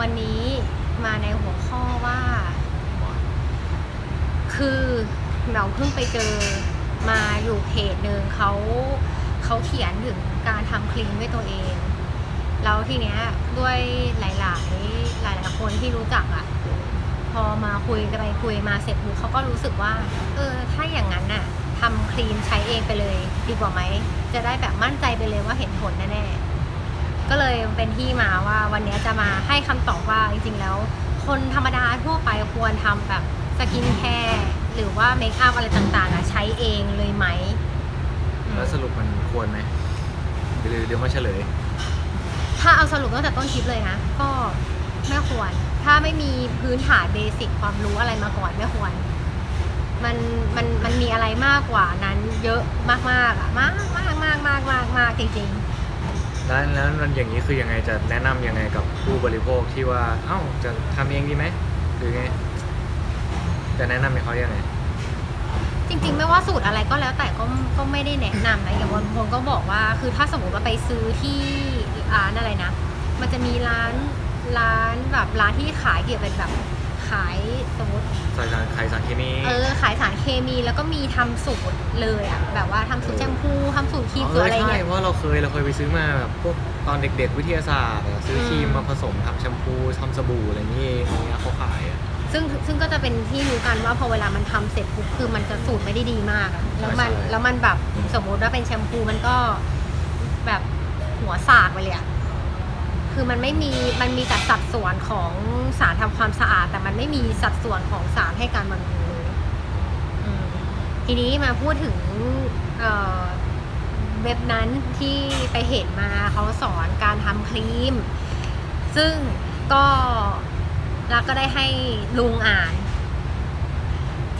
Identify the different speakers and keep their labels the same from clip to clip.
Speaker 1: วันนี้มาในหัวข้อว่า คือเราเพิ่งไปเจอมาอยู่เพจหนึ่งเขาเขาเขียนถึงการทำคลีนด้วยตัวเอง แล้วทีเนี้ยด้วยหลาย ๆ หลาย ๆ คนที่รู้จักอะ่ะ พอมาคุยไปคุยมาเสร็จปุ๊บเขาก็รู้สึกว่า เออ ถ้าอย่างนั้นน่ะทำคลีนใช้เองไปเลย ดีกว่าไหม จะได้แบบมั่นใจไปเลยว่าเห็นผลแน่ๆ ก็เลยเป็นที่มาว่าวันนี้จะมาให้คำตอบว่าจริงๆแล้ว คนธรรมดาทั่วไปควรทำแบบสกินแคร์หรือว่าเมคอัพอะไรต่างๆอะใช้เองเลยไหมอืม
Speaker 2: แล้วสรุปมันควรไหมหรือเดี๋ยวมาเฉลย
Speaker 1: ถ้าเอาสรุปตั้งแต่ต้นคลิปเลยนะ ก็ไม่ควร ถ้าไม่มีพื้นฐานเบสิกความรู้อะไรมาก่อนไม่ควร มันมันมันมีอะไรมากกว่านั้นเยอะมากๆอะมากมากมากมากมากมากจริง
Speaker 2: แล้วแล้วมันอย่างนี้คือยังไงจะแนะนำยังไงกับผู้บริโภคที่ว่าเอ้าจะทำเองดีไหมหรือไงจะแนะนำให้เขายังไง
Speaker 1: จริงๆ ไม่ว่าสูตรอะไรก็แล้วแต่ก็ก็ไม่ได้แนะนำนะอย่างบางคนก็บอกว่าคือถ้าสมมติว่าไปซื้อที่ร้านอะไรนะ มันจะมีร้านร้านแบบร้านที่ขายเกี่ยวกับแบบ ขายสมมติ
Speaker 2: ใส่สารไขสารเคมี
Speaker 1: เออขายสารเคมีแล้วก็มีทำสูตรเลยอะแบบว่าทำสูตรแชมพูทำสูตรครีม
Speaker 2: เอ
Speaker 1: สูตร
Speaker 2: อ
Speaker 1: อะไร
Speaker 2: ใช่
Speaker 1: เงี้ย
Speaker 2: เพราะเราเคยเราเคยไปซื้อมาแบบพวกตอนเด็กๆวิทยาศาสตร์อะซื้ออ
Speaker 1: ม
Speaker 2: ครีมมาผสมทำแชมพูทำสบู่อะไรอย่างนี้อย่างเงี้ยเขาขายอะ
Speaker 1: ซึ่งซึ่งก็จะเป็นที่รู้กันว่าพอเวลามันทำเสร็จปุ๊บคือมันจะสูตรไม่ได้ดีมากอะแล้วมัน
Speaker 2: ใช่ใช่
Speaker 1: แล้วมันแบบสมมติว่าเป็นแชมพูมันก็แบบหัวสากไปเลยอะ คือมันไม่มีมันมีแต่สัดส่วนของสารทำความสะอาด แต่มันไม่มีสัดส่วนของสารให้การบำรุงเลยทีนี้มาพูดถึงเเว็บนั้นที่ไปเห็นมาเขาสอนการทำครีม ซึ่งก็รักก็ได้ให้ลุงอ่าน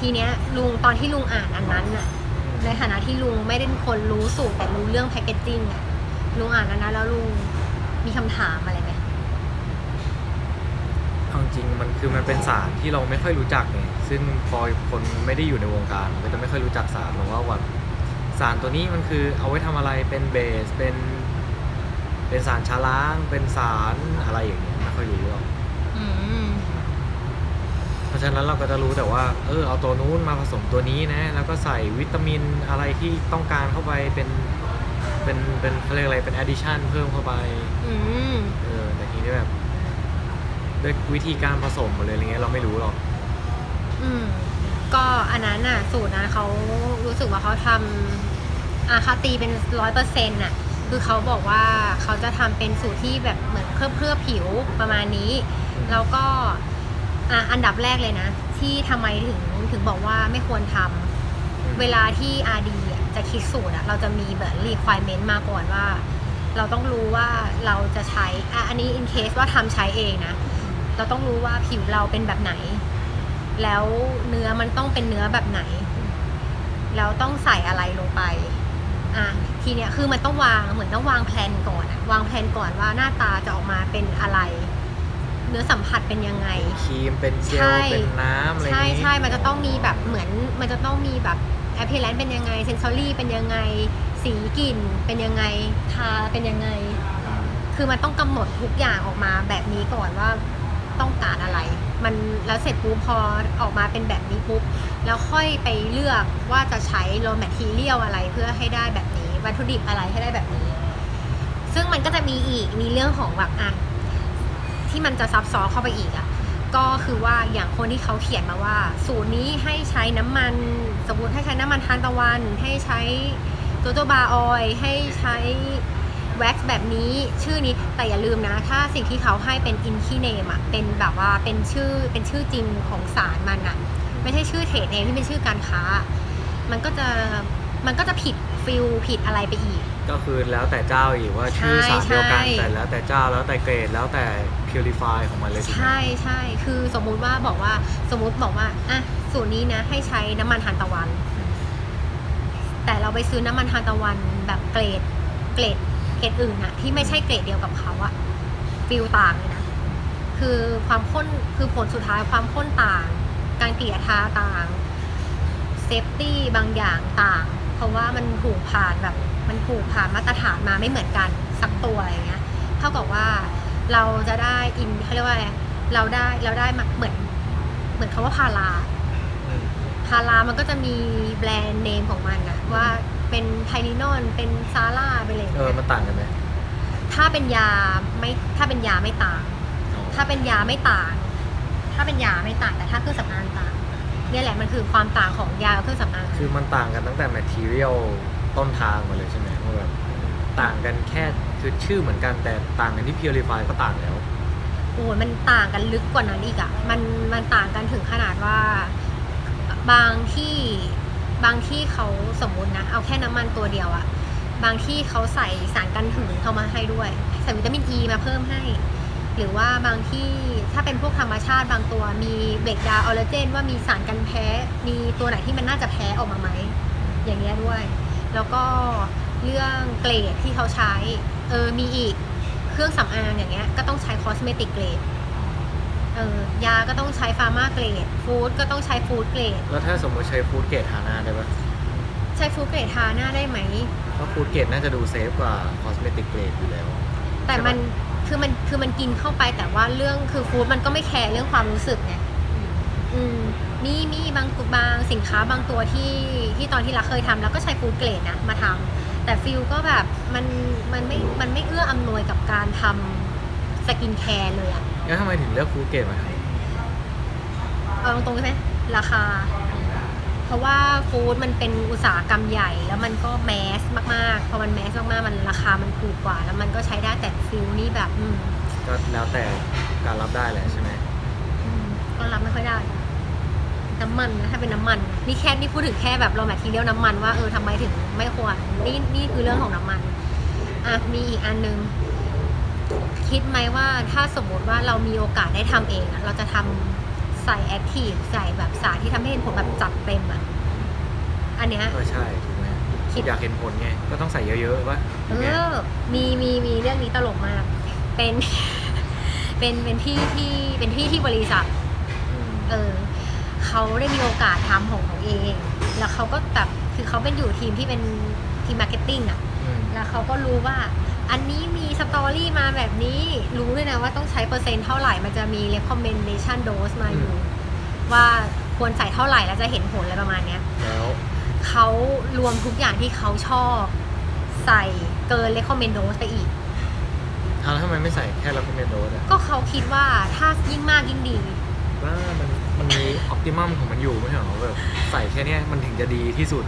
Speaker 1: ทีเนี้ยลุงตอนที่ลุงอ่านอันนั้นน่ะในฐานะที่ลุงไม่ได้เป็นคนรู้สูตรแต่รู้เรื่องแพคเกจจิ้งอะลุงอ่านอันนั้นแล้วลุง มีคำถามอะไรไหม
Speaker 2: เอาจริงมันคือมันเป็นสารที่เราไม่ค่อยรู้จักไงซึ่งพอคนไม่ได้อยู่ในวงการก็จะไม่ค่อยรู้จักสารหรอกว่าว่าสารตัวนี้มันคือเอาไว้ทำอะไรเป็นเบสเป็นเป็นสารชาล้าง เป็นสารอะไรอย่างเงี้ยไม่ค่อยรู้หรอก
Speaker 1: อืม
Speaker 2: เพราะฉะนั้นเราก็จะรู้แต่ว่าเออเอาตัวนู้นมาผสมตัวนี้นะ แล้วก็ใส่วิตามินอะไรที่ต้องการเข้าไปเป็น เป็นเป็นเขาเรียกอะไรเป็น addition เพิ่มเข้าไป
Speaker 1: อืม
Speaker 2: เออแต่ทีนี้แบบด้วยวิธีการผสมอะไรอะไรเงี้ยเราไม่รู้หรอก
Speaker 1: อืมก็อันนั้นน่ะ สูตรนะเขารู้สึกว่าเขาทำอาคาตีเป็นร้อยเปอร์เซ็นต์น่ะ คือเขาบอกว่าเขาจะทำเป็นสูตรที่แบบเหมือนเคลือบเคลือบผิวประมาณนี้ แล้วก็อะอันดับแรกเลยนะ ที่ทำไมถึงถึงบอกว่าไม่ควรทำ เวลาที่ RD อะ จะคิดสูตรอะเราจะมีแบบ requirement มาก่อนว่า เราต้องรู้ว่าเราจะใช้อะอันนี้ in case ว่าทำใช้เองนะ เราต้องรู้ว่าผิวเราเป็นแบบไหน แล้วเนื้อมันต้องเป็นเนื้อแบบไหน แล้วต้องใส่อะไรลงไปอะทีเนี้ยคือมันต้องวางเหมือนต้องวางแผนก่อนอะวางแผนก่อนว่าหน้าตาจะออกมาเป็นอะไร เนื้อสัมผัสเป็นยังไง
Speaker 2: ครีมเป็นเจ
Speaker 1: ใช่
Speaker 2: ลเป็นน้ำอะไร
Speaker 1: ใช่
Speaker 2: นี้
Speaker 1: ใช่มันจะต้องมีแบบเหมือน มันจะต้องมีแบบ appearance เป็นยังไง sensory เป็นยังไง สีกลิ่น เป็นยังไงทาเป็นยังไง คือมันต้องกำหนดทุกอย่างออกมาแบบนี้ก่อนว่าต้องการอะไร มันแล้วเสร็จปุ๊บพอออกมาเป็นแบบนี้ปุ๊บแล้วค่อยไปเลือกว่าจะใช้ raw material อะไรเพื่อให้ได้แบบนี้ วัตถุดิบอะไรให้ได้แบบนี้ ซึ่งมันก็จะมีอีกมีเรื่องของแบบอะที่มันจะซับซ้อนเข้าไปอีกอะ ก็คือว่าอย่างคนที่เขาเขียนมาว่า สูตรนี้ให้ใช้น้ำมัน สมมติให้ใช้น้ำมันทานตะวัน ให้ใช้โจโจบาออยให้ใช้แว็กซ์แบบนี้ชื่อนี้แต่อย่าลืมนะ ถ้าสิ่งที่เขาให้เป็นอินคีเนมอะเป็นแบบว่าเป็นชื่อเป็นชื่อจริงของสารมันอะไม่ใช่ชื่อเทรดเนมที่เป็นชื่อการค้า มันก็จะมันก็จะผิด ฟิลผิดอะไรไปอีก
Speaker 2: ก็คือแล้วแต่เจ้าอีกว่าชื่อสารเดียวกัน
Speaker 1: ใช่
Speaker 2: แต่แล้วแต่เจ้าแล้วแต่เกรดแล้วแต่ purify ของมันเลยถูกไหม
Speaker 1: ใช่ใช่คือสมมุติว่าบอกว่าสมมุติบอกว่าอะสูตรนี้นะ ให้ใช้น้ำมันทานตะวัน แต่เราไปซื้อน้ำมันทานตะวันแบบเกรดเกรดเกรดอื่นอะที่ไม่ใช่เกรดเดียวกับเขาอะฟิลต่างเลยนะคือความข้นคือผลสุดท้ายความข้นต่าง การเกลี่ยทาต่างเซฟตี้บางอย่างต่างเพ ราะว่ามันถูกผ่านแบบมันถูกผ่านมาตรฐานมาไม่เหมือนกันสักตัวอย่างเงี้ยเท่ากับว่าเราจะได้อินเขาเรียกว่าอะไรเราได้เราได้มาเหมือนเหมือนคาว่าพารา
Speaker 2: อืม
Speaker 1: พารามันก็จะมีแบรนด์เนมของมันนะว่าเป็นไทลินอนเป็นซาร่าไปเลย
Speaker 2: เออมันต่างกันไหม
Speaker 1: ถ้าเป็นยาไม่ถ้าเป็นยาไม่ต่าง
Speaker 2: อ๋อ
Speaker 1: ถ้าเป็นยาไม่ต่าง ถ้าเป็นยาไม่ต่างแต่ถ้าเครื่องสำอางต่าง เนี่ยแหละมันคือความต่างของยากับเครื่องสำอาง
Speaker 2: คือมันต่างกันตั้งแต่ material ต้นทางมาเลยใช่ไหมว่าแบบต่างกันแค่คือชื่อเหมือนกันแต่ต่างกันที่ purify ก็ต่างแล้ว
Speaker 1: โอ้ยมันต่างกันลึกกว่านั้นอีกอะมันมันต่างกันถึงขนาดว่า บางที่บางที่เขาสมมุตินะ เอาแค่น้ำมันตัวเดียวอะบางที่เขาใส่สารกันหืนเข้ามาให้ด้วย ใส่วิตามินอ e ีมาเพิ่มให้ หรือว่าบางที่ถ้าเป็นพวกธรรมชาติบางตัว มีเบรกดาวออลลาเจน ว่ามีสารกันแพ้ มีตัวไหนที่มันน่าจะแพ้ออกมาไหม อย่างเงี้ยด้วย แล้วก็เรื่องเกรดที่เขาใช้ เออ มีอีกเครื่องสำอางอย่างเงี้ย ก็ต้องใช้คอสเมติกเกรด เออ ยาก็ต้องใช้ฟาร์มาเกรด ฟู้ดก็ต้องใช้ฟู้ดเกรด
Speaker 2: แล้วถ้าสมมติใช้ฟูดเกรดทาหน้าได้ปะ
Speaker 1: ใช้ฟู้ดเกรดทาหน้าได้ไหม
Speaker 2: เพราะฟูดเกรดน่าจะดูเซฟกว่า cosmetic เกรดอยู่แล้ว
Speaker 1: แต่มัน คือมันคือมันกินเข้าไปแต่ว่าเรื่องคือฟู้ดมันก็ไม่แคร์เรื่องความรู้สึกไงอืมมีมีบางตัวบางสินค้าบางตัวที่ที่ตอนที่เราเคยทำแล้วก็ใช้ฟู้ดเกรดนะมาทำแต่ฟิลก็แบบมันมันไม่มันไม่เอื้ออำนวยกับการทำสกินแคร์เลยอะ
Speaker 2: แล้วทำไมถึงเลือกฟูดเกรดมาท
Speaker 1: เอาตรงๆใช่ไหมราคาเพ ราะว่าฟู้ดมันเป็นอุตสาหกรรมใหญ่ แล้วมันก็แมสมากๆพอมันแมสมากๆมันราคามันถูกกว่า แล้วมันก็ใช้ได้แต่ฟิลนี่แบบอืม
Speaker 2: ก็แล้วแต่การรับได้แหละใช่ไหม
Speaker 1: อืมก็รับไม่ค่อยได้ น้ำมันนะถ้าเป็นน้ำมันนี่แค่นี่พูดถึงแค่แบบเราแมททีเรียลน้ำมันว่าเออทำไมถึงไม่ควรนี่นี่คือเรื่องของน้ำมันอะมีอีกอันนึงคิดไหมว่าถ้าสมมติว่าเรามีโอกาสได้ทำเองอะเราจะทำ ใส่แอคทีฟใส่แบบสารที่ทำให้เห็นผลแบบจัดเต็มอะอันเนี้ย
Speaker 2: เออใช่ถูกไหม
Speaker 1: คิด
Speaker 2: อยากเห็นผลไง ก็ต้องใส่เยอะๆวะ
Speaker 1: เอ
Speaker 2: ถูกไหม
Speaker 1: อ มีมีมีเรื่องนี้ตลกมาก เป็น เป็นเป็นพี่ที่เป็นพี่ที่บริษัท
Speaker 2: ม
Speaker 1: เออเขาได้มีโอกาสทำของเขาเอง แล้วเขาก็แบบคือเขาเป็นอยู่ทีมที่เป็นทีมมาร์เก็ตติ้งอะ
Speaker 2: อืม
Speaker 1: แล้วเขาก็รู้ว่า อันนี้มีสตอรี่มาแบบนี้รู้ด้วยนะว่าต้องใช้เปอร์เซ็นต์เท่าไหร่ มันจะมี recommendation dose มาอยู่ ว่าควรใส่เท่าไหร่แล้วจะเห็นผลอะไรประมาณเนี้ย
Speaker 2: แล้ว
Speaker 1: เขารวมทุกอย่างที่เขาชอบ ใส่เกิน recommend dose ไปอีก
Speaker 2: อ้าวแล้วทำไมไม่ใส่แค่รับเป็นโดสอะ
Speaker 1: ก็เขาคิดว่าถ้ายิ่งมากยิ่งดี
Speaker 2: ว่ามันมันมีออ t ติมัมของมันอยู่ไม่ใช่เหรอแบบใส่แค่เนี้ยมันถึงจะดีที่สุด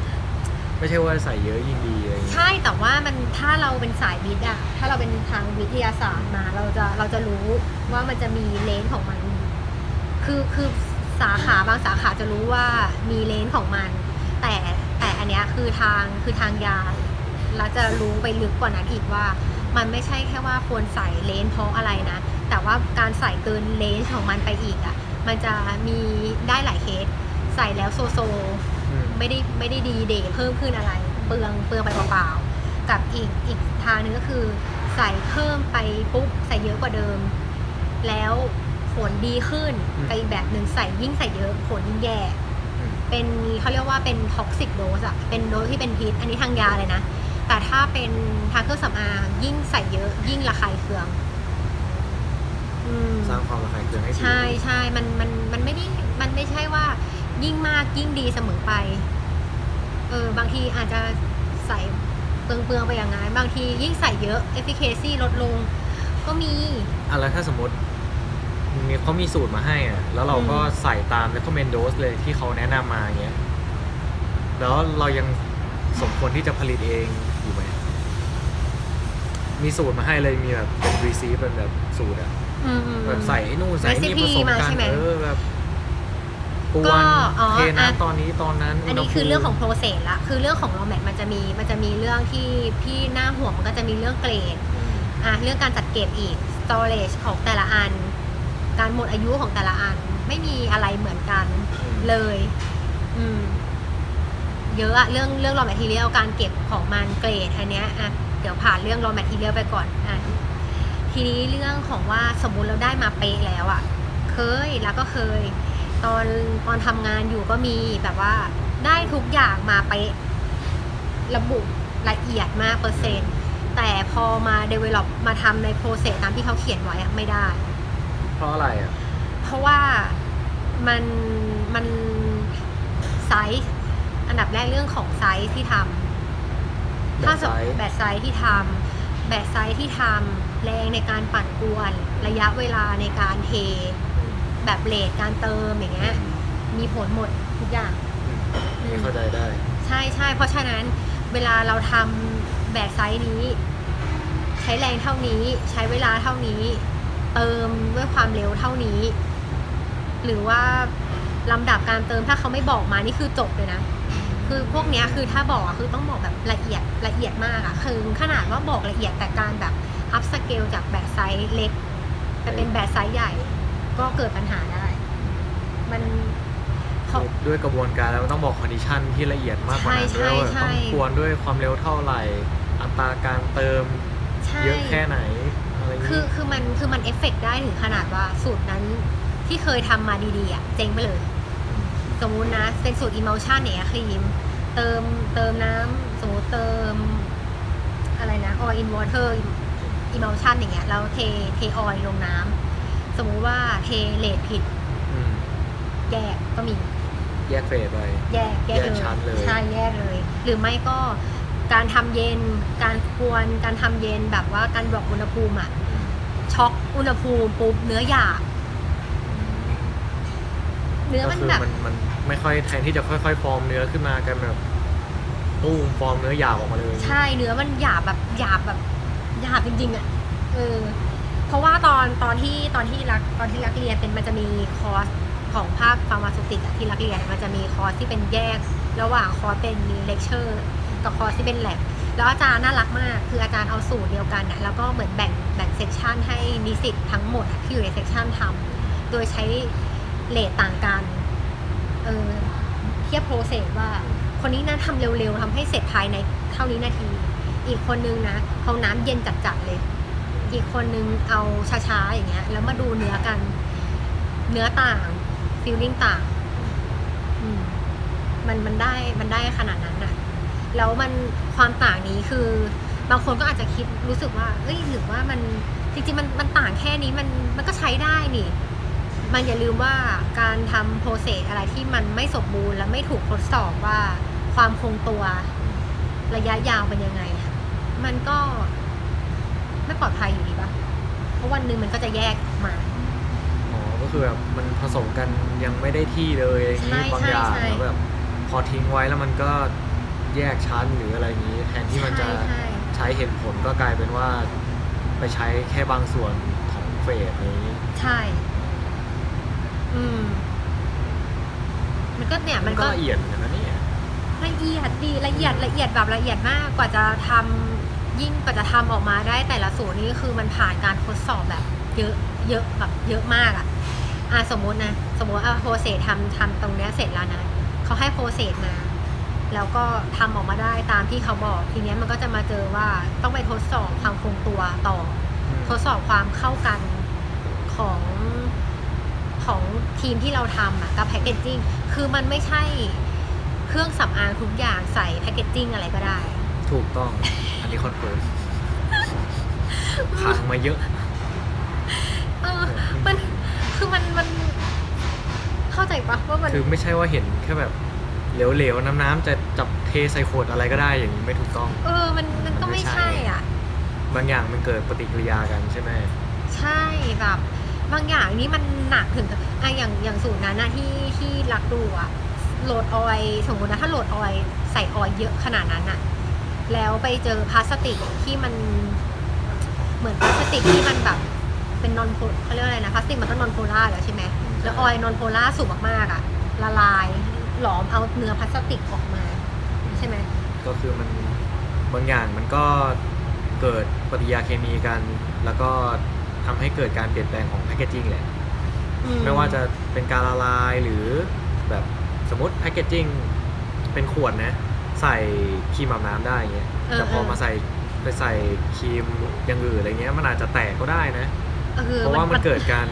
Speaker 2: ไม่ใช่ว่าใส่เยอะยิ่งดีอะไรอย่างเงี้ย
Speaker 1: ใช่แต่ว่ามันถ้าเราเป็นสายวิทย์อะถ้าเราเป็นทางวิทยาศาสตร์มาเราจะเราจะรู้ว่ามันจะมีเลนส์ของมัน คือคือสาขาบางสาขาจะรู้ว่ามีเลนส์ของมัน แต่แต่อันเนี้ยคือทางคือทางยาเราจะรู้ไปลึกกว่านั้นอีกว่า มันไม่ใช่แค่ว่าควรใส่เลนส์เพราะอะไรนะ แต่ว่าการใส่เกินเลนส์ของมันไปอีกอะมันจะมีได้หลายเคสใส่แล้วโซโซ ไม่ได้ไม่ได้ดีเดย์เพิ่มขึ้นอะไร เปลืองเปลืองไปเปล่าๆกับอีกอีกทางหนึงก็คือ ใส่เพิ่มไปปุ๊บใส่เยอะกว่าเดิม แล้วผลดีขึ้นกับอีกแบบหนึ่งใส่ยิ่งใส่เยอะผลยิ่งแย่
Speaker 2: อืม
Speaker 1: เป็นเขาเรียกว่าเป็นท็อกซิกโดสอะเป็นโดสที่เป็นพิษอันนี้ทางยาเลยนะ แต่ถ้าเป็นทางเครื่องสำอางยิ่งใส่เยอะ ยิ่งระคายเคืองอืม
Speaker 2: สร้างความระคายเคืองให้ผิว
Speaker 1: ใช่ใช่มันมันมันไม่ได้มันไม่ใช่ว่า ยิ่งมากยิ่งดีเสมอไป เออบางทีอาจจะใส่เปลืองเปลืองๆไปอย่างนั้นบางทียิ่งใส่เยอะ efficacy ลดลง ก็มี
Speaker 2: อะแล้วถ้าสมมติมีเขามีสูตรมาให้อะแล้วเราก็
Speaker 1: อืม
Speaker 2: ใส่ตาม recommend dose เลยที่เขาแนะนำมาอย่างเงี้ย แล้วเรายังสมควรที่จะผลิตเองอยู่ไหม มีสูตรมาให้เลยมีแบบเป็น receipt เป็นแบบสูตรอะ
Speaker 1: อืมอืม
Speaker 2: แบบใส่ไอ้นู่นใส่นี่
Speaker 1: Recipe
Speaker 2: ผสม
Speaker 1: มา
Speaker 2: กั
Speaker 1: ใช่
Speaker 2: น
Speaker 1: ไหม
Speaker 2: เออแบบ ก
Speaker 1: ก็
Speaker 2: วน
Speaker 1: อ๋อ
Speaker 2: เท
Speaker 1: อะ
Speaker 2: น้ำตอนนี้ตอนนั้น
Speaker 1: อันนี้
Speaker 2: ณหภูมิ
Speaker 1: คือเรื่องของ process ละคือเรื่องของ raw mat มันจะมีมันจะมีเรื่องที่พี่หน้าห่วงมันก็จะมีเรื่องเกรด
Speaker 2: อืม
Speaker 1: อะเรื่องการจัดเก็บอีก storage ของแต่ละอัน การหมดอายุของแต่ละอัน ไม่มีอะไรเหมือนกัน
Speaker 2: อืม
Speaker 1: เลย อืม เยอะอะเรื่องเรื่อง raw material การเก็บของมันเกรดอันเนี้ยอะเดี๋ยวผ่านเรื่อง raw material ไปก่อนอะทีนี้เรื่องของว่าสมมุติเราได้มาเป๊ะแล้วอะเคยแล้วก็เคย ตอนตอนทำงานอยู่ก็มีแบบว่าได้ทุกอย่างมาเป๊ะระบุละเอียดมากเปอร์เซ็นต์ แต่พอมา develop มาทำใน process ตามที่เขาเขียนไว้อะไม่ได้
Speaker 2: เพราะอะไรอะ
Speaker 1: เพราะว่ามันมันไซส์อันดับแรกเรื่องของไซส์ที่ทำ
Speaker 2: แบบ
Speaker 1: ถ้าสม
Speaker 2: ไซส์
Speaker 1: แบบไซส์ที่ทำแบบไซส์ที่ทำแรงในการปั่นกวน ระยะเวลาในการเท แบบเลทการเติมอย่างเงี้ยมีผลหมดทุกอย่าง
Speaker 2: อืมเข้าใจได้
Speaker 1: ใช่ใช่เพราะฉะนั้นเวลาเราทำแบบไซส์นี้ ใช้แรงเท่านี้ ใช้เวลาเท่านี้ เติมด้วยความเร็วเท่านี้ หรือว่าลำดับการเติมถ้าเขาไม่บอกมานี่คือจบเลยนะคือพวกเนี้ยคือถ้าบอกอะคือต้องบอกแบบละเอียดละเอียดมากอะคือขนาดว่าบอกละเอียดแต่การแบบอัพสเกลจากแบบไซส์เล็กไปเป็นแบบไซส์ใหญ่ ก็เกิดปัญหาได้ มันเขา
Speaker 2: ด้วยกระบวนการแล้วมันต้องบอกคอนดิชันที่ละเอียดมากกว่านั้น
Speaker 1: ใช่
Speaker 2: ด้วยว่า
Speaker 1: ใช่
Speaker 2: ต้องกวนด้วยความเร็วเท่าไหร่ อัตราการเติม
Speaker 1: ใช่
Speaker 2: เยอะแค่ไหนอะไรอย่าง
Speaker 1: คือ
Speaker 2: นี้
Speaker 1: คือมันคือมันเอฟเฟกต์ได้ถึงขนาดว่าสูตรนั้นที่เคยทำมาดีๆอะเจ๊งไปเลย สมมุตินะเป็นสูตร emulsion เนี่ยครีม เติมเติมน้ำสมมติเติม อะไรนะ oil in water emulsion อย่างเงี้ยแล้วเทเทออยลงน้ำ สมมุติว่าเทเลทผิด
Speaker 2: อืม
Speaker 1: แยกก็มี
Speaker 2: แยกเฟสไป
Speaker 1: แยกแยก
Speaker 2: แยกชั้นเลย
Speaker 1: ใช่แยกเลย หรือไม่ก็การทำเย็น การกวนการทำเย็นแบบว่าการบอกอุณหภูมิอะช็อกอุณหภูมิปุ๊บเนื้อหยาบเนื้อ
Speaker 2: ก็
Speaker 1: มัน
Speaker 2: คือ
Speaker 1: แบบ
Speaker 2: มันมันไม่ค่อยแทนที่จะค่อยๆ ฟอร์มเนื้อขึ้นมากันแบบตู้มฟอร์มเนื้อหยาบออกมาเลย
Speaker 1: ใช่เนื้อมันหยาบแบบหยาบแบบหยาบจริงๆอะเออเพ ราะว่าตอนตอนที่ตอนที่รักตอนที่รักเรียนเป็นมันจะมีคอร์สของภาคฟาร์มาซูติกที่รักเรียนมันจะมีคอร์สที่เป็นแยก ระหว่างคอร์สเป็นเลคเชอร์กับคอร์สที่เป็นแลบแล้วอาจารย์น่ารักมาก คืออาจารย์เอาสูตรเดียวกันอะแล้วก็เหมือนแบ่งแบ่งเซกชันให้นิสิตทั้งหมดที่อยู่ในเซกชันทำโดยใช้เลทต่างกันเออเทียบโปรเซสว่า คนนี้นะทำเร็วๆทำให้เสร็จภายในเท่านี้นาที อีกคนนึงนะเอาน้ำเย็นจัดๆเลย อีกคนนึงเอาช้าๆอย่างเงี้ย แล้วมาดูเนื้อกัน เนื้อต่างฟีลลิ่งต่างมันมันได้มันได้ขนาดนั้นอะแล้วมันความต่างนี้คือบางคนก็อาจจะคิดรู้สึกว่าเอ้ยหรือว่ามันจริงๆมันมันต่างแค่นี้มันมันก็ใช้ได้นี่ มันอย่าลืมว่าการทำโปรเซสอะไรที่มันไม่สมบูรณ์และไม่ถูกทดสอบว่าความคงตัวระยะยาวเป็นยังไง มันก็ ไม่ปลอดภัยอยู่ดีปะเพราะวันหนึ่งมันก็จะแยกออกมา
Speaker 2: อ๋อก็คือแบบมันผสมกันยังไม่ได้ที่เลยอย่าง
Speaker 1: ใช่
Speaker 2: นี้บางอย่าง
Speaker 1: ใช่ใช่
Speaker 2: แล้วแบบพอทิ้งไว้แล้วมันก็แยกชั้นหรืออะไรอย่างนี้ แทนที่มันจะ
Speaker 1: ใช่ใช่
Speaker 2: ใช้เหตุผลก็กลายเป็นว่า ไปใช้แค่บางส่วนของเฟสนี้
Speaker 1: ใช่ อืม มันก็เนี่ย
Speaker 2: มั
Speaker 1: มันน
Speaker 2: ก็
Speaker 1: ก็
Speaker 2: ละเอียดเหมือนกันนะเนี่ย
Speaker 1: ละเอียดดีละเอียดละเอียดแบบละเอียดมากกว่าจะทำ ยิ่งกว่าจะทำออกมาได้แต่ละสูตรนี่คือมันผ่านการทดสอบแบบ เยอะเยอะแบบเยอะมากอะอะสมมตินะสมมติเอาโปรเซสทำทำตรงเนี้ยเสร็จแล้วนะเขาให้โปรเซสมา แล้วก็ทำออกมาได้ตามที่เขาบอก ทีเนี้ยมันก็จะมาเจอว่าต้องไปทดสอบความคงตัวต่อ ทดสอบความเข้ากันของของทีมที่เราทำอะกับแพคเกจจิ้งคือมันไม่ใช่เครื่องสำอางทุกอย่างใส่แพคเกจจิ้งอะไรก็ได้
Speaker 2: ถูกต้องอั นนี้คอนเฟิร์มพังมาเยอะ
Speaker 1: เออมันคือมันมัน เข้าใจปะว่ามัน
Speaker 2: คือไม่ใช่ว่าเห็นแค่แบบเหลวๆ น้ำๆจะจับเทใส่ขวดอะไรก็ได้อย่างนี้ไม่ถูกต้อง
Speaker 1: เออ มันมันก็ไม่
Speaker 2: มันไม่ใช่
Speaker 1: ใช่อะ
Speaker 2: บางอย่างมันเกิดปฏิกิริยากันใช่ไหม
Speaker 1: ใช่แบบ บางอย่างนี่มันหนักถึงกับอะอย่างอย่างสูตรนั้นนะที่ที่รักดูอะโหลดออยล์สมมตินะถ้าโหลดออยล์ใส่ออยล์เยอะขนาดนั้นอะ แล้วไปเจอพลาสติกที่มันเหมือนพลาสติกที่มันแบบเป็นนอนโพเขาเรียกว่าอะไรนะพลาสติกมันก็นอนโพล่าแล้วใช่ไหมแล้วออยล์นอนโพล่าสูงมากๆอะละลายหลอมเอาเนื้อพลาสติกออกมา ใช่ไหม
Speaker 2: ก็คือมันบางอย่างมันก็เกิดปฏิกิริยาเคมีกัน แล้วก็ทำให้เกิดการเปลี่ยนแปลงของแพคเกจจิ้งแหละ
Speaker 1: อื
Speaker 2: ไม่ว่าจะเป็นการละลายหรือแบบสมมติแพคเกจจิ้งเป็นขวดนะ ใส่ครีมอาบน้ำได้เงี้ย
Speaker 1: เออ
Speaker 2: แต่พอ
Speaker 1: เออ
Speaker 2: มาใส่ไปใส่ครีมอย่างอื่นอะไรเงี้ยมันอาจจะแตกก็ได้นะ
Speaker 1: ออ
Speaker 2: เพราะว่ามันเกิดการ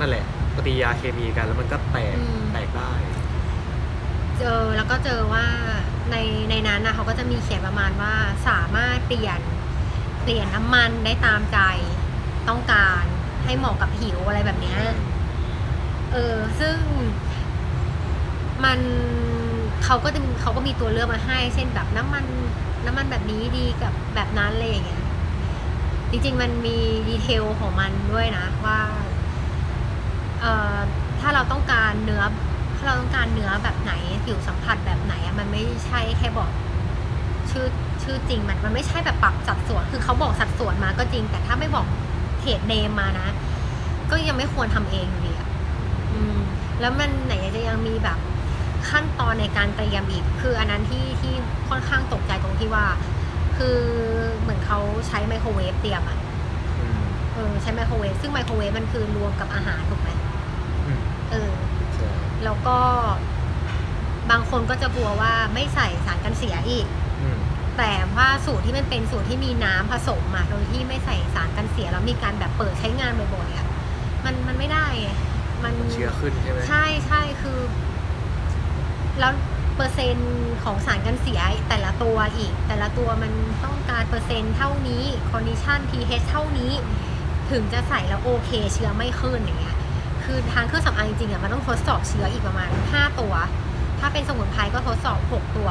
Speaker 2: นั่นแหละ ปฏิกิริยาเคมีกันแล้วมันก็แตก
Speaker 1: อืม
Speaker 2: แตกได้
Speaker 1: เจอแล้วก็เจอว่าในในนั้นนะเขาก็จะมีเขียนประมาณว่าสามารถเปลี่ยนในลี่ยนน้ำมันได้ตามใจต้องการให้เหมาะกับผิวอะไรแบบเนี้ย เออ ซึ่งมัน เขาก็จะเขาก็มีตัวเลือกมาให้ เช่นแบบน้ำมันน้ำมันแบบนี้ดีกับแบบนั้นอะไรอย่างเงี้ยจริงๆมันมีดีเทลของมันด้วยนะว่าเอ่อถ้าเราต้องการเนื้อถ้าเราต้องการเนื้อแบบไหนผิวสัมผัสแบบไหนอะมันไม่ใช่แค่บอกชื่อชื่อจริงมันมันไม่ใช่แบบปรับสัดส่วน คือเขาบอกสัดส่วนมาก็จริง แต่ถ้าไม่บอกเทรดเนมมานะ ก็ยังไม่ควรทำเองอยู่ดีอะอืมแล้วมันไหนจะยังมีแบบ ขั้นตอนในการเตรียมอีก คืออันนั้นที่ที่ค่อนข้างตกใจตรงที่ว่า คือเหมือนเขาใช้ไมโครเวฟเตรียมอะ
Speaker 2: อืม
Speaker 1: เออใช้ไมโครเวฟซึ่งไมโครเวฟมันคือรวมกับอาหารถูกไหม
Speaker 2: อืม
Speaker 1: เออ
Speaker 2: ใช่
Speaker 1: แล้วก็บางคนก็จะกลัวว่าไม่ใส่สารกันเสียอีก
Speaker 2: อืม
Speaker 1: แต่ว่าสูตรที่มันเป็นสูตรที่มีน้ำผสมอะโดยที่ไม่ใส่สารกันเสียแล้วมีการแบบเปิดใช้งานบ่อยๆอะมันมันไม่ได้ไงมัน
Speaker 2: มันเชื้อขึ้นใช่ไหม
Speaker 1: ใช่ใช่คือ แล้วเปอร์เซ็นต์ของสารกันเสียแต่ละตัวอีก แต่ละตัวมันต้องการเปอร์เซ็นต์เท่านี้คอนดิชัน pH เท่านี้ ถึงจะใส่แล้วโอเค เชื้อไม่ขึ้นอย่างเงี้ยคือทางเครื่องสำอางจริงๆอะมันต้องทดสอบเชื้ออีกประมาณ 5 ตัว ถ้าเป็นสมุนไพรก็ทดสอบ 6 ตัว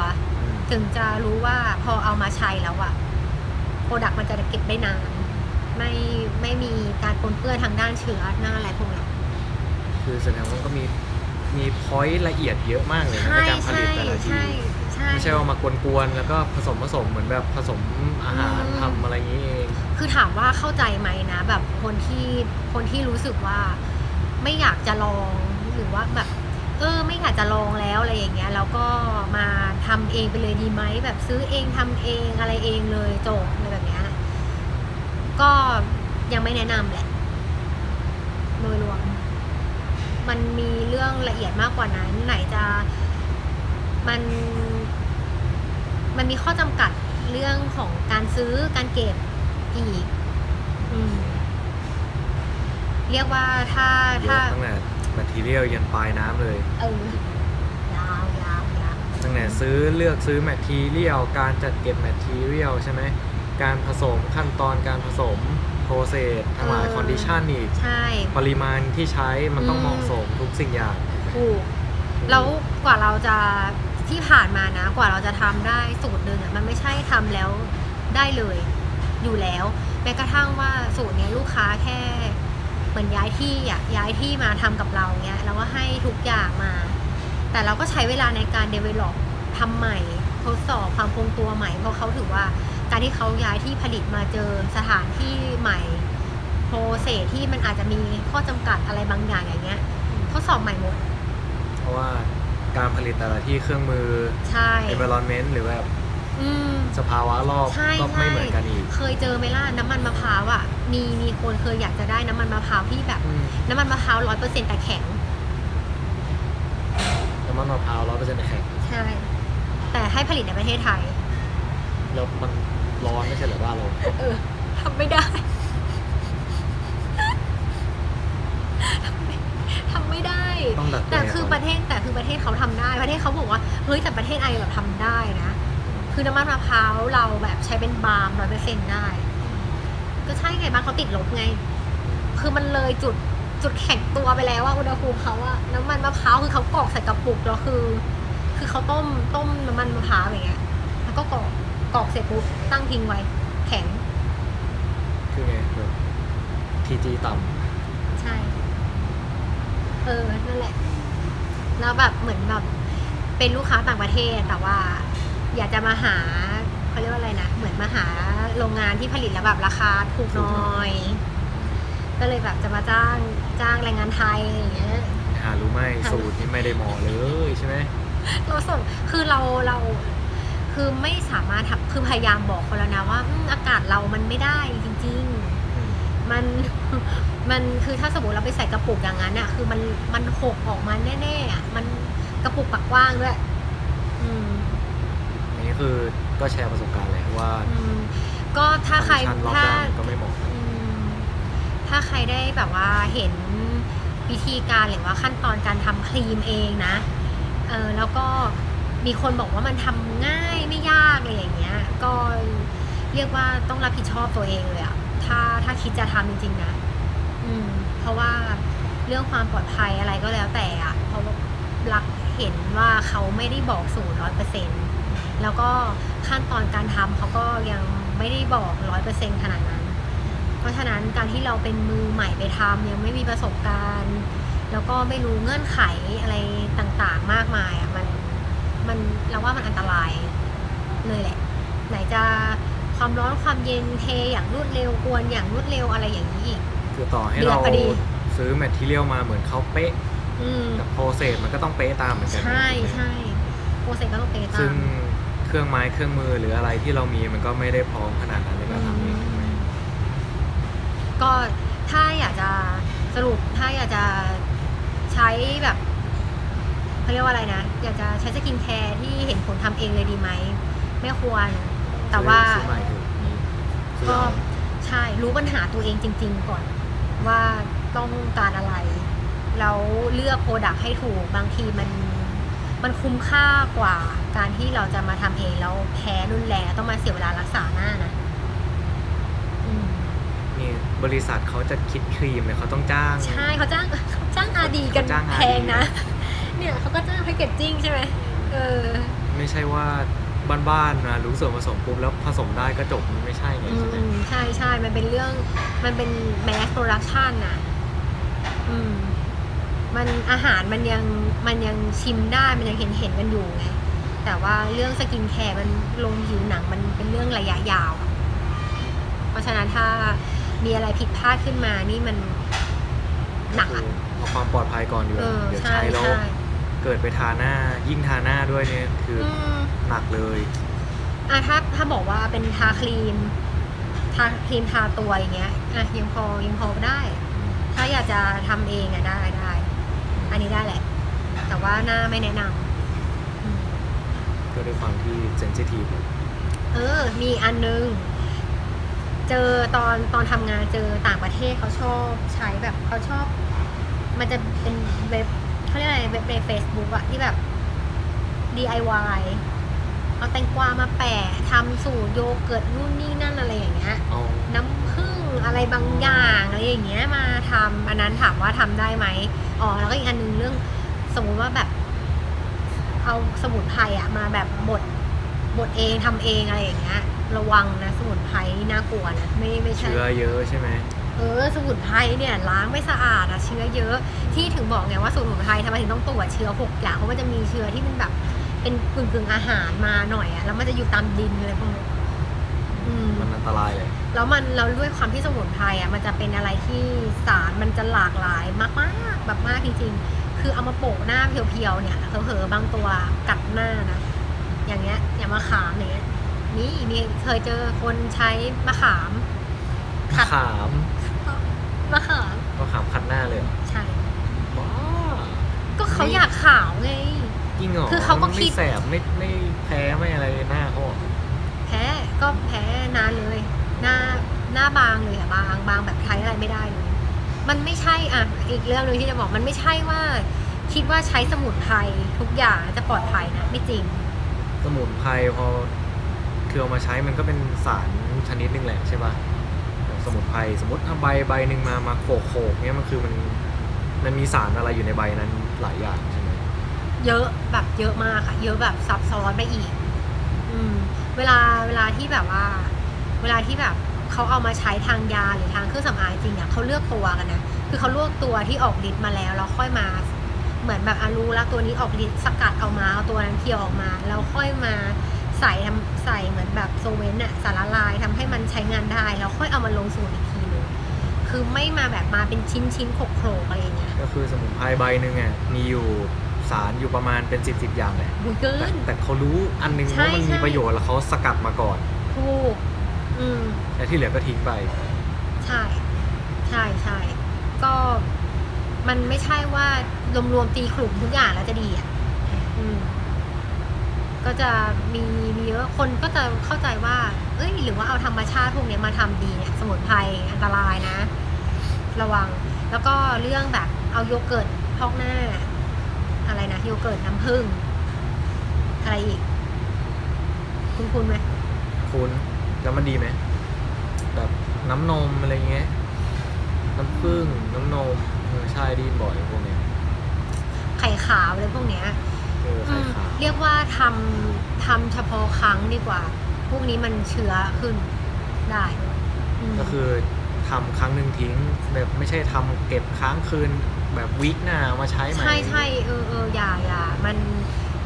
Speaker 1: ถึงจะรู้ว่าพอเอามาใช้แล้วอะโปรดักต์มันจะเก็บได้นานไม่ไม่มีการปนเปื้อนทางด้านเชื้อหน้าอะไรพวกเนี้ย
Speaker 2: คือแสดงว่าก็มี มีพอยต์ละเอียดเยอะมากเลยนะใน
Speaker 1: ใช่
Speaker 2: การผลิต
Speaker 1: ใช่
Speaker 2: แต่ละที
Speaker 1: ใช่ใช่
Speaker 2: ไม่ใช่ว่า มากวนๆแล้วก็ผสมผสมเหมือนแบบผสมอาหาร
Speaker 1: อืม
Speaker 2: ทำอะไรอย่างนี้เอง
Speaker 1: คือถามว่าเข้าใจไหมนะ แบบคนที่คนที่รู้สึกว่าไม่อยากจะลองหรือว่าแบบ เออไม่อยากจะลองแล้วอะไรอย่างเงี้ยแล้วก็มาทำเองไปเลยดีไหมแบบซื้อเองทำเองอะไรเองเลยจบอะไรแบบเนี้ยก็ยังไม่แนะนำแหละโดยรวม มันมีเรื่องละเอียดมากกว่านั้น ไหนจะมันมันมีข้อจำกัดเรื่องของการซื้อการเก็บอีกอืมเรียกว่าถ้า
Speaker 2: เย
Speaker 1: ถ้า
Speaker 2: อะตั้งแต่แมททีเรียลยันปลายน้ำเลย
Speaker 1: เออยาวยาวยาว
Speaker 2: ตั้งแต่ซื้อเลือกซื้อแมททีเรียลการจัดเก็บแมททีเรียลใช่ไหมการผสมขั้นตอนการผสมโป รเซสทั้งหลายคอนดิชันอีก
Speaker 1: ใช่
Speaker 2: ปริมาณที่ใช้มันต้อง
Speaker 1: อืม
Speaker 2: เหมาะสมทุกสิ่งอย่าง
Speaker 1: ถูกแล้วกว่าเราจะที่ผ่านมานะ กว่าเราจะทำได้สูตรหนึ่งอะมันไม่ใช่ทำแล้วได้เลยอยู่แล้วแม้กระทั่งว่าสูตรเนี้ยลูกค้าแค่เหมือนย้ายที่อะย้ายที่มาทำกับเราเนี้ยแล้วก็ให้ทุกอย่างมา แต่เราก็ใช้เวลาในการ develop ทำใหม่ทดสอบความคงตัวใหม่เพราะเขาถือว่า การที่เขาย้ายที่ผลิตมาเจอสถานที่ใหม่โปรเซสที่มันอาจจะมีข้อจำกัดอะไรบางอย่างอย่างเงี้ยทดสอบใหม่หมด
Speaker 2: เพราะว่าการผลิตแต่ละที่เครื่องมือ
Speaker 1: ใช่
Speaker 2: environment หรือแบบ
Speaker 1: อืม
Speaker 2: สภาวะรอบ
Speaker 1: ใช่
Speaker 2: ก็ไม่
Speaker 1: ใช่
Speaker 2: เหมือนกันอีก
Speaker 1: เคยเจอไหมล่ะน้ำมันมะพร้าวอะ มีมีคนเคยอยากจะได้น้ำมันมะพร้าวที่แบบ
Speaker 2: อืม
Speaker 1: น้ำมันมะพร้าวร้อยเปอร์เซ็นต์แต่แข็ง
Speaker 2: น้ำมันมะพร้าวร้อยเปอร์เซ็นต์แข็ง
Speaker 1: ใช่ แต่ให้ผลิตในประเทศไทย
Speaker 2: แล้วมัน ร้อนไม่ใช่เหรือว่าเรา
Speaker 1: เออทำไม่ได้ทำไม่ทำไม่ได้
Speaker 2: ต้องดัด
Speaker 1: แต่
Speaker 2: ปลง
Speaker 1: คือ
Speaker 2: ก่น
Speaker 1: ประเทศแต่คือประเทศเขาทำได้ประเทศเขาบอกว่าเฮ้ยแต่ประเทศไอแบบทำได้นะ คือน้ำมันมะพร้าวเราแบบใช้เป็นบาล์มร้อยเปอร์เซ็นต์ได้ ก็ใช่ไงบ้านเขาติดลบไง คือมันเลยจุดจุดแข็งตัวไปแล้วว่าอุณหภูมิเขาอะน้ำมันมะพร้าวคือเขากรอกใส่กระปุกแล้วคือ คือเขาต้มต้มน้ำมันมะพร้าวอย่างเงี้ยแล้วก็กรอก กรอกเสร็จปุ๊บตั้งทิ้งไว้ แข็ง
Speaker 2: คือไงแบบทีจีต่
Speaker 1: ใช่ เออ นั่นแหละ แล้วแบบเหมือนแบบเป็นลูกค้าต่างประเทศแต่ว่า อยากจะมาหาเขาเรียกว่าอะไรนะ เหมือนมาหาโรงงานที่ผลิตแล้วแบบราคาถูกหน้อย ก็เลยแบบจะมาจ้างจ้างแรงงานไทยอะไรอย่างเงี้ยำ
Speaker 2: หารู้ไหม
Speaker 1: หา
Speaker 2: สูตรนี่ไม่ได้เหมอเลยใช่ไหม
Speaker 1: เราส่งคือเราเรา คือไม่สามารถทำคือพยายามบอกคนแล้วนะว่าอืมอากาศเรามันไม่ได้จริง ๆ มันมันคือถ้าสมมติเราไปใส่กระปุกอย่างนั้นอะคือมันมันหกออกมาแน่ๆอะมันกระปุกปากกว้างด้วย อืม
Speaker 2: อันนี้คือก็แชร์ประสบการณ์เลยว่า
Speaker 1: อืมก็ถ้าใคร
Speaker 2: คอนดิชันรอบ
Speaker 1: ถ้า
Speaker 2: ด้านก็ไม่เหมาะ
Speaker 1: อืมถ้าใครได้แบบว่าเห็นวิธีการหรือว่าขั้นตอนการทำครีมเองนะเออแล้วก็ มีคนบอกว่ามันทำง่ายไม่ยากอะไรอย่างเงี้ย ก็เรียกว่าต้องรับผิดชอบตัวเองเลยอะถ้าถ้าคิดจะทำจริงๆนะ อืม เพราะว่าเรื่องความปลอดภัยอะไรก็แล้วแต่อะเพราะรักเห็นว่าเขาไม่ได้บอกสูตรร้อยเปอร์เซ็นแล้วก็ขั้นตอนการทำเขาก็ยังไม่ได้บอกร้อยเปอร์เซ็นขนาดนั้น เพราะฉะนั้นการที่เราเป็นมือใหม่ไปทำยังไม่มีประสบการณ์ แล้วก็ไม่รู้เงื่อนไขอะไรต่างๆ มากมายอะ มันมันเราว่ามันอันตรายเลยแหละ ไหนจะความร้อนความเย็นเทอย่างรวดเร็วกวนอย่างรวดเร็วอะไรอย่างนี้อีก
Speaker 2: คือต่อให้
Speaker 1: เดือด
Speaker 2: เรา
Speaker 1: พอดี
Speaker 2: ซื้อแมททีเรียลมาเหมือนเขาเป๊ะ
Speaker 1: อืม
Speaker 2: แต่โปรเซสมันก็ต้องเป๊ะตามเหมือนกัน
Speaker 1: ใช่ใช่โปรเซสก็ต้องเปตา
Speaker 2: ซึ่ง
Speaker 1: ม
Speaker 2: เครื่องไม้เครื่องมือหรืออะไรที่เรามีมันก็ไม่ได้พร้อมขนาดนั้นในการทำเองใช่ไหม
Speaker 1: ก็ถ้าอยากจะสรุปถ้าอยากจะใช้แบบ เขาเรียกว่าอะไรนะ อยากจะใช้สกินแคร์ที่เห็นผลทำเองเลยดีไหม ไม่ควร แต่ว่า
Speaker 2: ซื้อใหม่เถอะนี่ซื้อ
Speaker 1: ก็
Speaker 2: เอา
Speaker 1: ใช่รู้ปัญหาตัวเองจริง ๆ ก่อนว่าต้องการอะไร แล้วเลือกโปรดักให้ถูกบางทีมันมันคุ้มค่ากว่าการที่เราจะมาทำเองแล้วแพ้รุนแรงต้องมาเสียเวลารักษาหน้านะอืม
Speaker 2: นี่บริษัทเขาจะคิดครีมเนี่ยเขาต้องจ้าง
Speaker 1: ใช่เขาจ้างเขาจ้างอาดีกัน
Speaker 2: เขาจ้าง RD
Speaker 1: แพงนะ เนี่ยเขาก็จ้างแพคเกจจิ้งใช่ไหมเออ
Speaker 2: ไม่ใช่ว่าบ้านๆนะรู้ส่วนผสมปุ๊บแล้วผสมได้ก็จบมันไม่ใช่ไง
Speaker 1: อื
Speaker 2: ใช่ไหม
Speaker 1: มใช่ใช่ มันเป็นเรื่อง มันเป็นแมสโปรดักชันน่ะ อืม มันอาหารมันยัง มันยังชิมได้ มันยังเห็นเห็นกันอยู่ไง แต่ว่าเรื่องสกินแคร์มันลงผิวหนังมันเป็นเรื่องระยะยาวอะเพราะฉะนั้นถ้ามีอะไรผิดพลาดขึ้นมา นี่มันหนักอะ
Speaker 2: เอาความปลอดภัยก่อนดีก
Speaker 1: เอ
Speaker 2: ว่า
Speaker 1: อ
Speaker 2: เดี๋ยว
Speaker 1: ใช่
Speaker 2: ใช้แล้ว
Speaker 1: ใช่
Speaker 2: เกิดไปทาหน้ายิ่งทาหน้าด้วยเนี่ยคืออ
Speaker 1: อืม
Speaker 2: หนักเลย
Speaker 1: อะถ้าถ้าบอกว่าเป็นทาครีม ทาครีมทาตัวอย่างเงี้ยอะยังพอยังพอได้ ถ้าอยากจะทำเองอะได้ได้ อันนี้ได้แหละ แต่ว่าหน้าไม่แนะนำอืม
Speaker 2: ก็ด้วยความที่เซนซิทีฟ
Speaker 1: เออ มีอันนึง เจอตอนตอนทำงานเจอต่างประเทศเขาชอบใช้แบบเขาชอบ มันจะเป็นเว็บ เขาเรียกอะไรเว็บใน Facebook อะที่แบบ DIY เอาแตงกวามาแปะทำสูตรโยเกิร์ตนู่นนี่นั่นอะไรอย่างเงี้ย
Speaker 2: เอา
Speaker 1: น้ำผึ้งอะไรบางอย่างอะไรอย่างเงี้ยมาทำอันนั้นถามว่าทำได้ไหมอ๋อแล้วก็อีกอันหนึงเรื่อง สมมุติว่าแบบ เอาสมุนไพรอะมาแบบบดบดเองทำเองอะไรอย่างเงี้ย ระวังนะ สมุนไพรนี่น่ากลัวนะไม่ไม่ใช่
Speaker 2: เชื้อเยอะใช่ไหม
Speaker 1: เออสมุนไพรเนี่ยล้างไม่สะอาดอะเชื้อเยอะ ที่ถึงบอกไงว่าสมุนไพรทำไมถึงต้องตรวจเชื้อหกอย่างเพราะมันจะมีเชื้อที่เป็นแบบเป็นกึ่งกึ่งๆอาหารมาหน่อยอะแล้วมันจะอยู่ตามดินอะไรพวกนี้อืม
Speaker 2: มันอันตรายเลย
Speaker 1: แล้วมันเราด้วยความที่สมุนไพรอะมันจะเป็นอะไรที่สารมันจะหลากหลายมากๆแบบมากจริงๆ คือเอามาโปะหน้าเพียวๆเนี่ยเผลอๆบางตัวกัดหน้านะอย่างเงี้ยอย่างมะขามอย่างเงี้ยนี่มีเคยเจอคนใช้มะขามขัด
Speaker 2: ขาม
Speaker 1: มะขาม
Speaker 2: ก็ขามคัดหน้าเลยเหรอ
Speaker 1: ใช่
Speaker 2: ว้า
Speaker 1: ก็เขาอยากขาวไง
Speaker 2: จริงเหรอ
Speaker 1: คือเขาก็
Speaker 2: มัน
Speaker 1: คิ
Speaker 2: ไม่
Speaker 1: ด
Speaker 2: แสบไม่ไม่แพ้ไม่อะไรหน้าเขาเหรอ
Speaker 1: แพ้ก็แพ้นานเลย หน้าหน้าบางเลยอะบางบางแบบใช้อะไรไม่ได้เลยมันไม่ใช่อะอีกเรื่องหนึงที่จะบอกมันไม่ใช่ว่า คิดว่าใช้สมุนไพรทุกอย่างจะปลอดภัยนะไม่จริง
Speaker 2: สมุนไพรพอคือเอามาใช้มันก็เป็นสารชนิดหนึงแหละใช่ป่ะอย่าง สมุนไพรสมมติเอาใบใบหนึ่งมามาโขกโขกเนี้ยมันคือมันมันมีสารอะไรอยู่ในใบนั้นหลายอย่างใช่ไหม
Speaker 1: เยอะแบบเยอะมากอะเยอะแบบซับซ้อนไปอีก อืม เวลาเวลาที่แบบว่า เวลาที่แบบเขาเอามาใช้ทางยาหรือทางเครื่องสำอางจริงอะเขาเลือกตัวกันนะคือเขาเลือกตัวที่ออกฤทธิ์มาแล้วแล้วค่อยมา เหมือนแบบอารู้แล้วตัวนี้ออกฤทธิ์สกัดเอามาเอาตัวนั้นเคี่ยวออกมาแล้วค่อยมา ใส่ทำใส่เหมือนแบบโซเวนอะสารละลายทำให้มันใช้งานได้แล้วค่อยเอามาลงสูตรอีกทีนึงคือไม่มาแบบมาเป็นชิ้นชิ้นๆโครกๆอะไรอย่างเงี้ย
Speaker 2: ก็คือสมุนไพรใบหนึ่งอะมีอยู่สารอยู่ประมาณเป็นสิบสิบอย่างแหละ
Speaker 1: บุยเกิ
Speaker 2: แต่
Speaker 1: น
Speaker 2: แต่เขารู้อันหนึง
Speaker 1: ใช่
Speaker 2: ว่ามันมี
Speaker 1: ใช่
Speaker 2: ประโยชน์แล้วเขาสกัดมาก่อน
Speaker 1: ถูกอืม
Speaker 2: แต่ที่เหลือก็ทิ้งไป
Speaker 1: ใช่ ใช่ใช่ก็มันไม่ใช่ว่ารวมๆตีขลุ่มทุกอย่างแล้วจะดีอะอืม ก็จะมีมีเยอะคนก็จะเข้าใจว่า เอ้ยหรือว่าเอาธรรมชาติพวกเนี้ยมาทำดีเนี่ยสมุนไพรอันตรายนะ ระวัง แล้วก็เรื่องแบบเอาโยเกิร์ตพอกหน้า อะไรนะโยเกิร์ตน้ำผึ้งอะไรอีก คุณคุณไหม
Speaker 2: คุณแล้วมันดีไหมแบบน้ำนมอะไรเงี้ยน้ำผึ้งน้ำนมเออใช่ไดีบ่อยพวกเนี้ย
Speaker 1: ไข่ขาวอะไรพวกเนี้ย
Speaker 2: เออไข่ขาว
Speaker 1: เรียกว่าทำทำเฉพาะครั้งดีกว่า พวกนี้มันเชื้อขึ้นได้ม
Speaker 2: ก็คือทำครั้งหนึ่งทิ้ง แบบไม่ใช่ทำเก็บค้างคืนแบบวิกหน้าเอามาใช้ใหม่
Speaker 1: ใช่ใช่เออเอออย่าอย่ามัน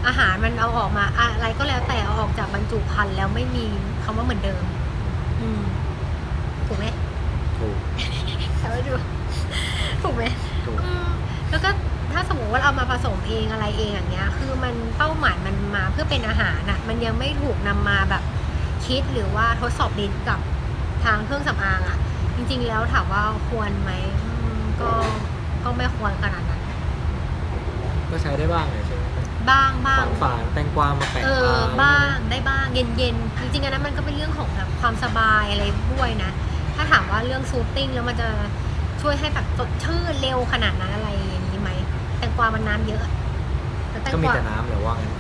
Speaker 1: อาหารมันเอาออกมาอะไรก็แล้วแต่เอาออกจากบรรจุภัณฑ์แล้วไม่มีคำว่าเหมือนเดิม อืมถูกไหม
Speaker 2: ถูก
Speaker 1: แต่ว่าดู ถูกไหม
Speaker 2: ถูก
Speaker 1: อืมแล้วก็ ถ้าสมมติว่าเรามาผสมเองอะไรเองอย่างเงี้ย คือมันเป้าหมายมันมาเพื่อเป็นอาหารอะมันยังไม่ถูกนำมาแบบคิดหรือว่าทดสอบดินกับทางเครื่องสำอางอะจริง ๆ แล้วถามว่าควรไหมอืมก็ก็ไม่ควรขนาดนั้น
Speaker 2: ก็ใช้ได้บ้างไงใช่ไหม
Speaker 1: บ้างบ้า
Speaker 2: ฝางนฝานแตงกวามาแปะ
Speaker 1: เอ
Speaker 2: ตา
Speaker 1: อบ้างได้บ้างเย็นเย็นๆจริงๆอันนั้นมันก็เป็นเรื่องของแบบความสบายอะไรด้วยนะ ถ้าถามว่าเรื่องซูตติ้งแล้วมันจะช่วยให้แบบสดชื่นเร็วขนาดนั้นอะไรอย่า งนี้ไหมแตงกวามันน้ำเยอะแต่แตง
Speaker 2: ก็
Speaker 1: ก
Speaker 2: มี
Speaker 1: วา
Speaker 2: แต่น้ำเหรือว่างั้น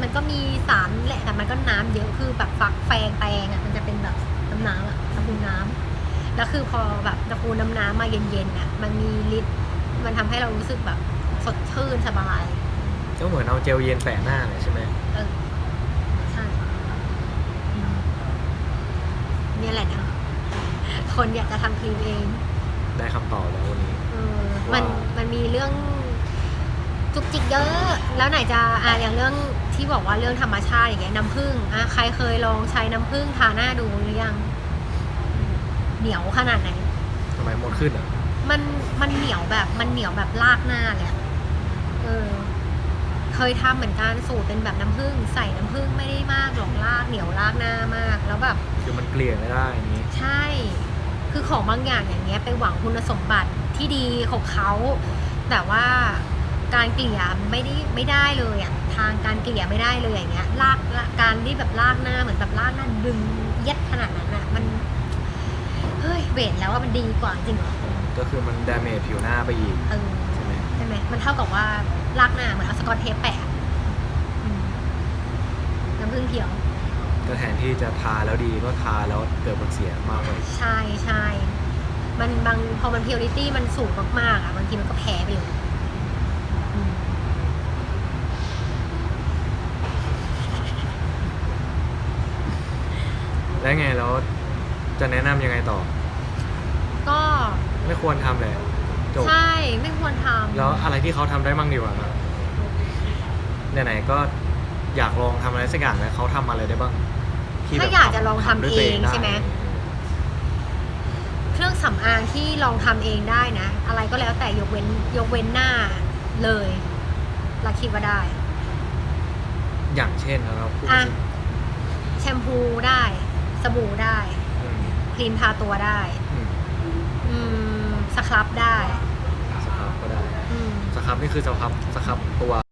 Speaker 1: มันก็มีสารแหละแต่มันก็น้ำเยอะคือแบบฟักแฟงแตงอะมันจะเป็นแบบน้ำน้ำอะตะปูน้ำแล้วคือพอแบบตะปูน้ำน้ำมาเย็นๆอะมันมีฤทธิ์มันทำให้เรารู้สึกแบบสดชื่นสบาย
Speaker 2: ก็เหมือนเอาเจลเย็นแปะหน้าเลยใช่ไหม
Speaker 1: เออใช่อืมเนี่ยแหละนะคนอยากจะทำครีมเอง
Speaker 2: ได้คำตอบแล้ววันนี้
Speaker 1: เออมัน
Speaker 2: ว่ามั
Speaker 1: มันมีเรื่อง จุกจิกเยอะ แล้วไหนจะอะอย่างเรื่องที่บอกว่าเรื่องธรรมชาติอย่างเงี้ยน้ำผึ้งอะใครเคยลองใช้น้ำผึ้งทาหน้าดูหรือยัง เหนียวขนาดไหน
Speaker 2: ทำไมหมดขึ้นอะ
Speaker 1: มันมันเหนียวแบบมันเหนียวแบบลากหน้าเลยอะเออ เคยทำเหมือนกันสูตรเป็นแบบน้ำผึ้งใส่น้ำผึ้งไม่ได้มากหรอกลากเหนียวลากหน้ามาก แล้วแบบ
Speaker 2: คือมันเกลี่ยไม่ได้อย่างนี้
Speaker 1: ใช่ คือของบางอย่างอย่างเงี้ยไปหวังคุณสมบัติที่ดีของเขา แต่ว่า การเกลี่ยไม่ได้ไม่ได้เลยอะทางการเกลี่ยไม่ได้เลยอย่างเงี้ยลากละการที่แบบลากหน้าเหมือนแบบลากหน้าดึงเย็ดขนาดนั้นอะมันเฮ้ยเวทแล้วว่ามันดีกว่าจริงเหรอ
Speaker 2: ก็คือมันดาเมจผิวหน้าไปอีก
Speaker 1: เออ
Speaker 2: ใช่ไหม
Speaker 1: ใช่ไหมมันเท่ากับว่าลากหน้าเหมือนเอาสกอตเทปแปะอะอืมน้ำผึ้งเขียว
Speaker 2: ก็แทนที่จะทาแล้วดีก็ทาแล้วเกิดผลเสียมากเลย
Speaker 1: ใช่ใช่มันบางพอมัน purity มันสูงมากๆอะบางทีมันก็แพ้ไปเลยอืม
Speaker 2: แล้วไงแล้วจะแนะนำยังไงต่อ
Speaker 1: ก็
Speaker 2: ไม่ควรทำเลยจบ
Speaker 1: ใช่ไม่ควรทำ
Speaker 2: แล้วอะไรที่เขาทำได้มั่งดีกว่านะไหนๆก็อยากลองทำอะไรสักอย่างแล้วเขาทำอะไรได้บ้างที่
Speaker 1: ถ้า
Speaker 2: แบบ
Speaker 1: อยากจะลองทำ
Speaker 2: ด้วย
Speaker 1: เอ
Speaker 2: ตัว
Speaker 1: ง
Speaker 2: ด้
Speaker 1: ใช่ไหมเครื่องสำอางที่ลองทำเองได้นะ อะไรก็แล้วแต่ยกเว้นยกเว้นหน้าเลยเราคิดว่าได้
Speaker 2: อย่างเช่นเราพูด
Speaker 1: อะ
Speaker 2: สิ
Speaker 1: แชมพูได้ส บู่ได้
Speaker 2: อืม
Speaker 1: ครีมทาตัวได้
Speaker 2: อืม
Speaker 1: อืมสครับได้
Speaker 2: สครับก็ได้
Speaker 1: อืม
Speaker 2: สครับนี่คือสครับสครับตัว